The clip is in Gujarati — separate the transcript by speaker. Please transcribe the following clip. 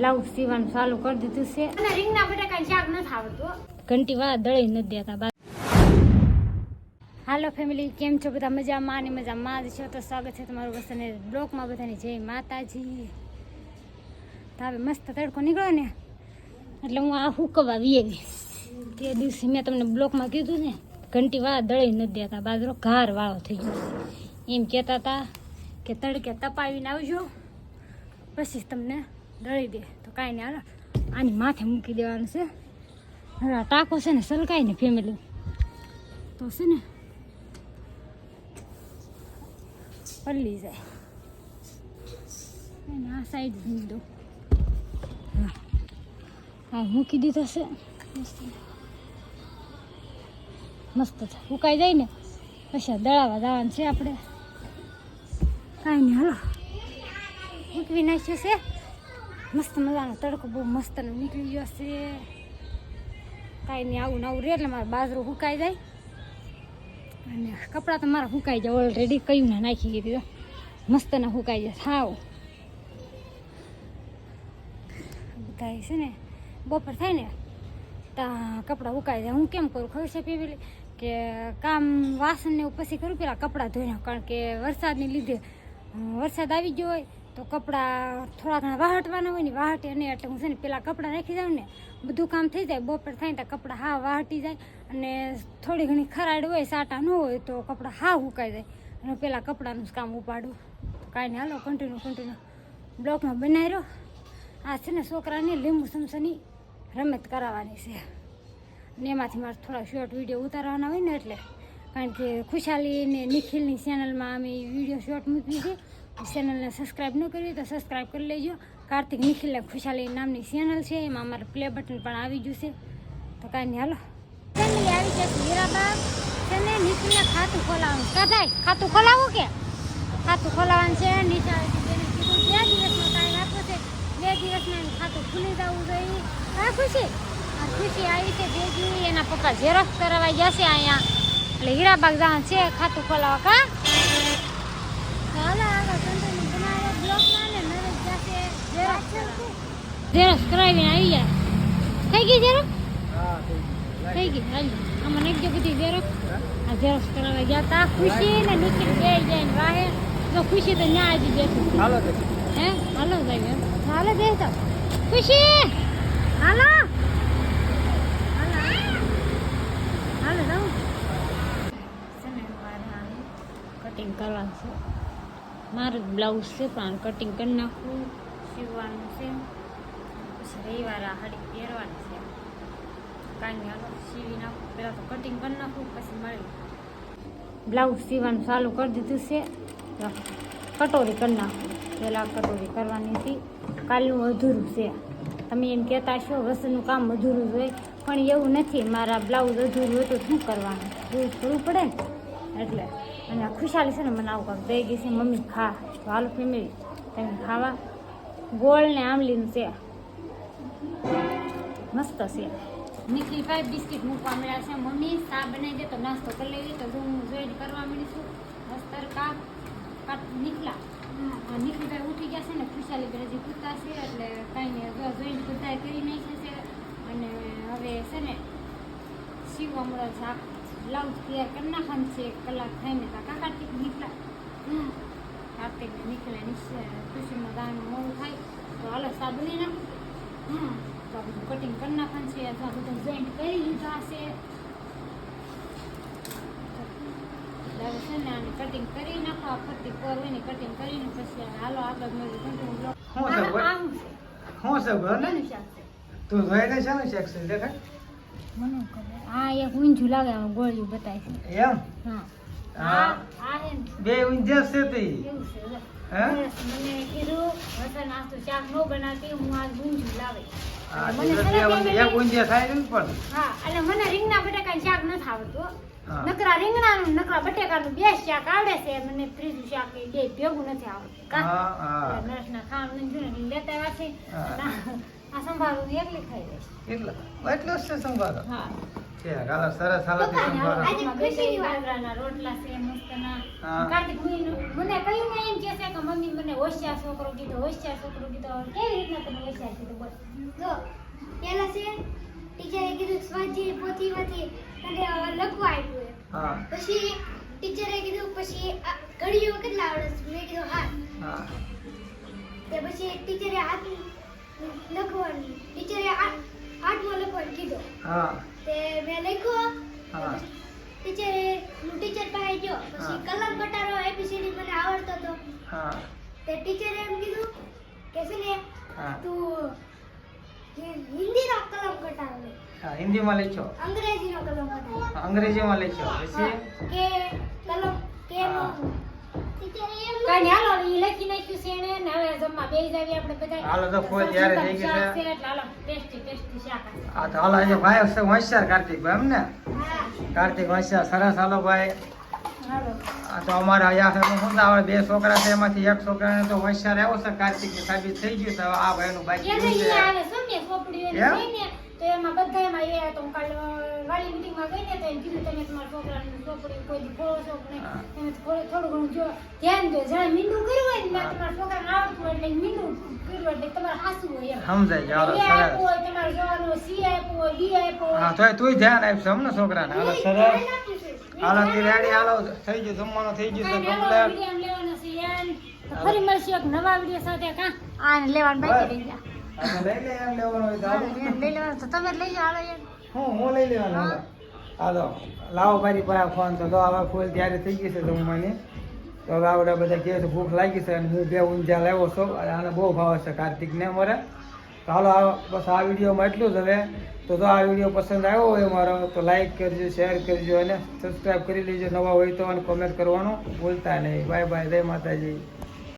Speaker 1: બ્લાઉઝ સીવાનું ચાલુ કરી દીધું છે.
Speaker 2: અને રીંગણા બટાકાનું શાક નથી આવડતું.
Speaker 1: ઘંટી વા દળી નથી દેતા હાલો ફેમિલી કેમ છો બધા? મજામાં અને મજામાં જ છો? તો સ્વાગત છે તમારું વસને બ્લોકમાં બધાની. જય માતાજી. તો હવે મસ્ત તડકો નીકળ્યો ને એટલે હું આ હુકવા વીએવી તે દિવસે મેં તમને બ્લોકમાં કીધું ને ઘંટી વા દળી નથી દેતા બાજરો ઘાર વાળો થઈ ગયો એમ કહેતા હતા કે તડકે તપાવીને આવજો. પછી તમને દળી દે. તો કાંઈ નહીં, હાલો. આની માથે મૂકી દેવાનું છે. હવે આ ટાંકો છે ને સલકાય ને ફેમિલી. તો છે ને, પલ્લી જાય. એને આ સાઈડ મૂકી દો હા. મૂકી દીધો છે. મસ્ત. છે. ઉકાઈ જાય ને, પછી દળાવા જવાનું છે આપણે. કાંઈ નહીં, હાલો. મૂકવી નાખ્યું છે. મસ્ત મજાનો તડકો બહુ મસ્તનો નીકળી ગયો છે. કાંઈ નહીં, આવું ને આવું રે એટલે મારે બાજરો સુકાઈ જાય. અને કપડાં તો મારા સુકાઈ જાય ઓલરેડી કયું ના નાખી દીધું મસ્ત ના સુકાઈ જાય સાવ બધા છે ને, બપોર થાય ને ત્યાં કપડાં સુકાઈ જાય. હું કેમ કરું, ખબર છે પેલી, કે કામ વાસણ ને એવું પછી કરું, પેલા કપડાં ધોઈને કારણ કે વરસાદને લીધે વરસાદ આવી ગયો હોય તો કપડાં થોડા ઘણા વાહટવાના હોય ને વાહટે અને એટલે હું છે ને પેલા કપડાં રાખી જાઉં ને, બધું કામ થઈ જાય. બપોર થાય તો કપડાં હા વાહટી જાય અને થોડી ઘણી ખરાડ હોય, સાટા ન હોય તો કપડાં હા હુકાઈ જાય. અને પેલા કપડાનું જ કામ ઉપાડું. કાંઈ નહીં, હાલો કન્ટિન્યુ કન્ટિન્યુ બ્લોકમાં બનાવી રહ્યો આ છે ને છોકરાને લીંબુ સમસની રમત કરાવવાની છે. અને એમાંથી મારે થોડા શોર્ટ વીડિયો ઉતારવાના હોય ને એટલે. કારણ કે ખુશાલી ને નિખિલની ચેનલમાં અમે વીડિયો શોર્ટ મૂકી છે. ચેનલને સબસ્ક્રાઈબ ન કરી તો સબસ્ક્રાઈબ કરી લેજો. કાર્તિક નિખિલ ખુશાલી નામની ચેનલ છે, એમાં અમારે પ્લે બટન પણ આવી ગયું છે. તો કાંઈ નહીં, હાલો. ફેમિલી આવી છે હીરાબાગ. છે ને નિખિલને ખાતું ખોલાવવાનું કાંઈ ખાતું ખોલાવું કે? ખાતું ખોલાવવાનું છે. નીચે બે દિવસનો ટાઈમ આપ્યો છે. બે દિવસમાં એનું ખાતું ખુલી જવું જોઈએ. હા, ખુશી? ખુશી આવી છે, બે ભેગી એના પપ્પા ઝેરોક્ષ કરાવવા જશે અહીંયા. એટલે હીરાબાગ જવાનું છે, ખાતું ખોલાવવા, કા? ચાલો આગળ continue બનાવો બ્લોગમાં ને નરેશ જશે ઝેરોક્ષ. કરાવીને આવી જાય થઈ ગઈ ઝેરોક્ષ થઈ ગઈ. હાલ આમાં જો બધી ઝેરોક્ષ આ ઝેરોક્ષ કરાવવા ગયા તા. ખુશી ને નીકળી બે જઈને વાહે. તો ખુશી તો ના આવી બેઠી
Speaker 3: હાલો
Speaker 1: હે? હાલો જાય હાલો દે તો. ખુશી! હાલો! હાલો. જાઉં ને કટિંગ કરવાનું છે. મારું બ્લાઉઝ છે પણ કટિંગ કરી નાખવું સીવવાનું છે. પછી રવિવારે આ હાડી પહેરવાની છે. કાંઈ હાલો, સીવી નાખું. પહેલાં તો કટિંગ કરી નાખું, પછી મળી બ્લાઉઝ સીવાનું ચાલુ કરી દીધું છે. કટોરી કરી નાખું. પહેલાં કટોરી કરવાની હતી. કાલનું અધૂરું છે. તમે એમ કહેતા છો વસ્તુનું કામ અધૂરું જોઈએ પણ એવું નથી, મારા બ્લાઉઝ અધૂરું હોય તો શું કરવાનું? એવું કરવું પડે ને? એટલે. અને ખુશાલી છે ને, મને આવું કામ દઈ ગઈ છે. મમ્મી ખા. તો હાલ ફેમિલી તમે ખાવા. ગોળ ને આમલીનું છે. મસ્ત છે. નીકળી ફાઈવ બિસ્કિટ મૂકવા મળ્યા છે. મમ્મી, ચા બનાવી દે તો નાસ્તો કરી લેવી. તો હું જોઈન કરવા મળીશું મસ્તર કા કાપ નીકળા હા નીકળીભાઈ ઉઠી ગયા છે ને. ખુશાલી બ્રેજી કૂદતા છે, એટલે કાંઈ નહીં. જોઈન બધા કરી નાખી છે. અને હવે છે ને મળે છે. આ બ્લાઉઝ તૈયાર કરી નાખવાનું છે. એક કલાક થઈને તો કા કાર્તિક નીકળા કાર્તિક નીકળ્યા. નીકળે ખુશીમાં દાન મોડું થાય. તો હાલો સા હમ તો આ બધું કટિંગ કરી નાખવાનું છે. અથવા બધું જોઈન્ટ કરી લીધા છે. ને આને કટિંગ કરી નાખો. આ ફરતી પર હોય ને કટિંગ કરીને પછી હાલો આગળ મળીએ કન્ટિન્યુ બ્લોક
Speaker 3: સબ હું સબ શું છે. ઘર ને તું શાનું શેક છે દેખાય?
Speaker 1: મને ખબર. આ એક હું લાગે આમાં બતાવી બતાય છે.
Speaker 3: એમ?
Speaker 1: હા.
Speaker 3: હા. બે ઊંઝા છે તે. હે?
Speaker 1: મને કીધું વસન આજ તો શાક ન બનાવતી હું આજ ઊંઝું લાવે.
Speaker 3: હા
Speaker 1: મને
Speaker 3: તે
Speaker 1: ખરા
Speaker 3: બે
Speaker 1: family-
Speaker 3: ઊંઝા- એક ઊંઝા થાય ને પણ.
Speaker 2: હા એટલે મને રીંગણા બટાકાનું શાક નથી આવડતું નકરા રીંગણાનું નકરા બટેકાનું બે શાક આવડે છે મને ત્રીજું શાક એ બે ભેગું નથી આવડતું કા?
Speaker 3: હા
Speaker 2: લેતા આવ્યા છે. આ- આ એકલી ખાઈ લઈશ
Speaker 3: એટલો એટલો છે સંભાળો
Speaker 1: હા.
Speaker 3: છે
Speaker 4: ગાલા લખવા આપ્યું
Speaker 3: હા.
Speaker 4: પછી ટીચરે કીધું પછી ઘડીઓ કેટલા આવડે મેં કીધું
Speaker 3: હા.
Speaker 4: તે પછી ટીચરે હાથ લખવાની. ટીચરે આઠમો લખવાનું કીધું
Speaker 3: હા.
Speaker 4: તે મેં લખ્યો.
Speaker 3: હા.
Speaker 4: ટીચરે હું ટીચર પાસે ગયો. પછી. કલમ કટારો એબીસીડી મને આવડતો હતો
Speaker 3: હા.
Speaker 4: તે ટીચરે એમ કીધું કે છે ને
Speaker 3: હા.
Speaker 4: તું હિન્દી નો કલમ કટારો
Speaker 3: હા હિન્દીમાં લખ્યો.
Speaker 4: અંગ્રેજીનો કલમ કટારો.
Speaker 3: અંગ્રેજીમાં લખ્યો. પછી?
Speaker 4: કે કલમ
Speaker 1: કઈ હાલો ઈ લખી નાખ્યું છે એને ને હવે જમવા બેસી જાવી આપણે બધા
Speaker 3: હાલો તો કોઈ ત્યારે થઈ ગયું છે.
Speaker 1: હાલો ટેસ્ટી ટેસ્ટી શાક
Speaker 3: આ. તો હાલો આજે ભાઈ હશે હોશિયાર કાર્તિક ભાઈ એમ ને? કાર્તિક હોશિયાર સરસ હાલો ભાઈ. આ તો અમારા છે શું છે, આપણે બે છોકરા છે એમાંથી એક છોકરાને તો હોશિયાર આવ્યો છે કાર્તિક સાબિત થઈ ગયું તો આ ભાઈનું બાકી છે.
Speaker 1: તો એમાં બધા એમાં એ તો હું કાલે વાળી મીટિંગમાં ગઈ ને તો એમ કીધું તમે તમારા છોકરાને છોકરી કોઈ દી ખોળો છો કે નહીં. એને થોડું થોડું ઘણું જો ધ્યાન દો. જાણે મીંડું કર્યું હોય ને. તમારા છોકરાને આવડતું હોય એટલે મીંડું કર્યું એટલે તમારે હાસું હોય એમ.
Speaker 3: સમજાય છે હાલો
Speaker 1: એ આપ્યું
Speaker 3: સરસ
Speaker 1: હોય તમારે જોવાનું સી આપ્યું હોય ડી આપ્યું હોય.
Speaker 3: હા તોય તુંય ધ્યાન આપશે અમને છોકરાને. હાલો સરસ. હાલો રેડી હાલો થઈ ગયું જમવાનું થઈ ગયું કમ્પ્લેટ
Speaker 1: ફરી મળશું એક નવા વીડિયો સાથે. કાં? આને લેવાનું બાકી રહી ગયા.
Speaker 3: આ લઈ લે એમ લેવાનું હોય તો હાલો.
Speaker 1: લઈ લેવાનું તો તમે લઈ જાઓ હાલો યાર
Speaker 3: હું હું લઈ લેવાનો હાલો હાલો લાવો મારી પર ફોન તો. આવા ફૂલ ત્યારે થઈ ગઈ છે જમવાની. તો હવે આવડે બધા કહે છે ભૂખ લાગી છે અને હું બે ઊંઝા લાવ્યો છું. આને બહુ ભાવે છે કાર્તિકને અમારે. તો હાલો આ બસ આ વિડીયોમાં એટલું જ હવે. તો જો આ વીડિયો પસંદ આવ્યો હોય મારો તો લાઈક કરજો શેર કરજો અને સબસ્ક્રાઈબ કરી લેજો. નવા હોય તો અને કોમેન્ટ કરવાનું ભૂલતા નહીં. બાય બાય જય માતાજી.